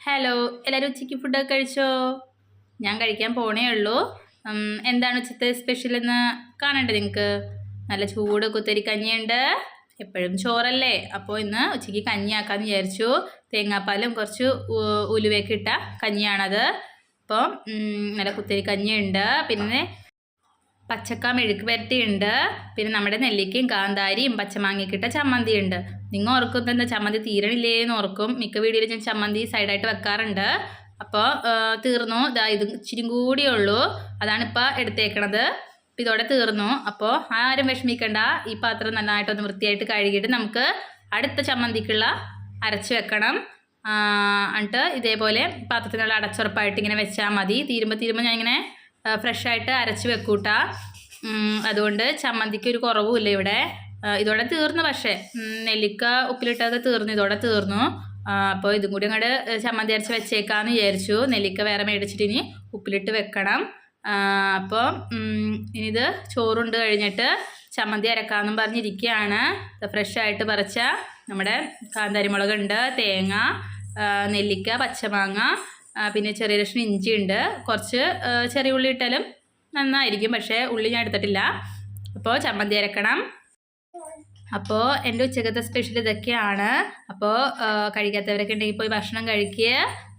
Hello എല്ലാവരും ഉച്ചയ്ക്ക് ഫുഡൊക്കെ കഴിച്ചോ? ഞാൻ കഴിക്കാൻ പോണേ ഉള്ളൂ. എന്താണ് ഉച്ചത്തെ സ്പെഷ്യൽ എന്ന് കാണണ്ടേ നിങ്ങൾക്ക് നല്ല ചൂട് കുത്തരി കഞ്ഞിയുണ്ട്. എപ്പോഴും ചോറല്ലേ? അപ്പോൾ ഇന്ന് ഉച്ചയ്ക്ക് കഞ്ഞിയാക്കാമെന്ന് വിചാരിച്ചു. തേങ്ങാപ്പാലും കുറച്ച് ഉലുവയൊക്കെ ഇട്ട കഞ്ഞിയാണത്. അപ്പോൾ നല്ല കുത്തരി കഞ്ഞിയുണ്ട്. പിന്നെ പച്ചക്ക മെഴുക്ക് വരട്ടിയുണ്ട് പിന്നെ നമ്മുടെ നെല്ലിക്കയും കാന്താരിയും പച്ചമാങ്ങിക്കിട്ട ചമ്മന്തി ഉണ്ട് നിങ്ങൾ ഓർക്കും എന്താ ചമ്മന്തി തീരണില്ലേ എന്ന് ഓർക്കും. മിക്ക വീഡിയോയിൽ ഞാൻ ചമ്മന്തി സൈഡായിട്ട് വെക്കാറുണ്ട്. അപ്പോൾ തീർന്നു. ഇതാ ഇത് ഇച്ചിരി കൂടിയേ ഉള്ളൂ. അതാണിപ്പോൾ എടുത്തേക്കണത്. അപ്പോൾ ഇതോടെ തീർന്നു. അപ്പോൾ ആരും വിഷമിക്കണ്ട. ഈ പാത്രം നന്നായിട്ടൊന്ന് വൃത്തിയായിട്ട് കഴുകിയിട്ട് നമുക്ക് അടുത്ത ചമ്മന്തിക്കുള്ള അരച്ച് വെക്കണം. എന്നിട്ട് ഇതേപോലെ പാത്രത്തിനുള്ള അടച്ചുറപ്പായിട്ട് ഇങ്ങനെ വെച്ചാൽ മതി. തീരുമ്പോൾ തീരുമ്പോൾ ഞാൻ ഇങ്ങനെ ഫ്രഷ് ആയിട്ട് അരച്ച് വെക്കൂട്ട. അതുകൊണ്ട് ചമ്മന്തിക്ക് ഒരു കുറവുമില്ല ഇവിടെ. ഇതോടെ തീർന്നു പക്ഷേ. നെല്ലിക്ക ഉപ്പിലിട്ടൊക്കെ തീർന്നു ഇതോടെ തീർന്നു. അപ്പോൾ ഇതും കൂടി അങ്ങോട്ട് ചമ്മന്തി അരച്ച് വെച്ചേക്കാമെന്ന് വിചാരിച്ചു. നെല്ലിക്ക വേറെ മേടിച്ചിട്ട് ഇനി ഉപ്പിലിട്ട് വെക്കണം. അപ്പോൾ ഇനി ഇത് ചോറുണ്ട് കഴിഞ്ഞിട്ട് ചമ്മന്തി അരക്കാമെന്നും പറഞ്ഞിരിക്കുകയാണ്. ഫ്രഷായിട്ട് പറിച്ച നമ്മുടെ കാന്താരിമുളകുണ്ട് തേങ്ങ നെല്ലിക്ക പച്ചമാങ്ങ പിന്നെ ചെറിയ കഷ്ണം ഇഞ്ചി ഉണ്ട്. കുറച്ച് ചെറിയ ഉള്ളി ഇട്ടാലും നന്നായിരിക്കും. പക്ഷേ ഉള്ളി ഞാൻ എടുത്തിട്ടില്ല. അപ്പോൾ ചമ്മന്തി അരക്കണം. അപ്പോൾ എന്റെ ഉച്ചക്കത്തെ സ്പെഷ്യൽ ഇതൊക്കെയാണ്. അപ്പോൾ കഴിക്കാത്തവരൊക്കെ ഉണ്ടെങ്കിൽ പോയി ഭക്ഷണം കഴിക്കുക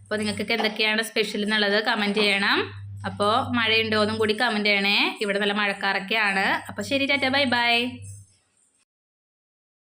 അപ്പോൾ നിങ്ങൾക്കൊക്കെ എന്തൊക്കെയാണ് സ്പെഷ്യൽ എന്നുള്ളത് കമന്റ് ചെയ്യണം. അപ്പോൾ മഴയുണ്ടോ എന്നും കൂടി കമന്റ് ചെയ്യണേ. ഇവിടെ നല്ല മഴക്കാറൊക്കെയാണ്. അപ്പോൾ ശരി ടാറ്റ. Bye bye.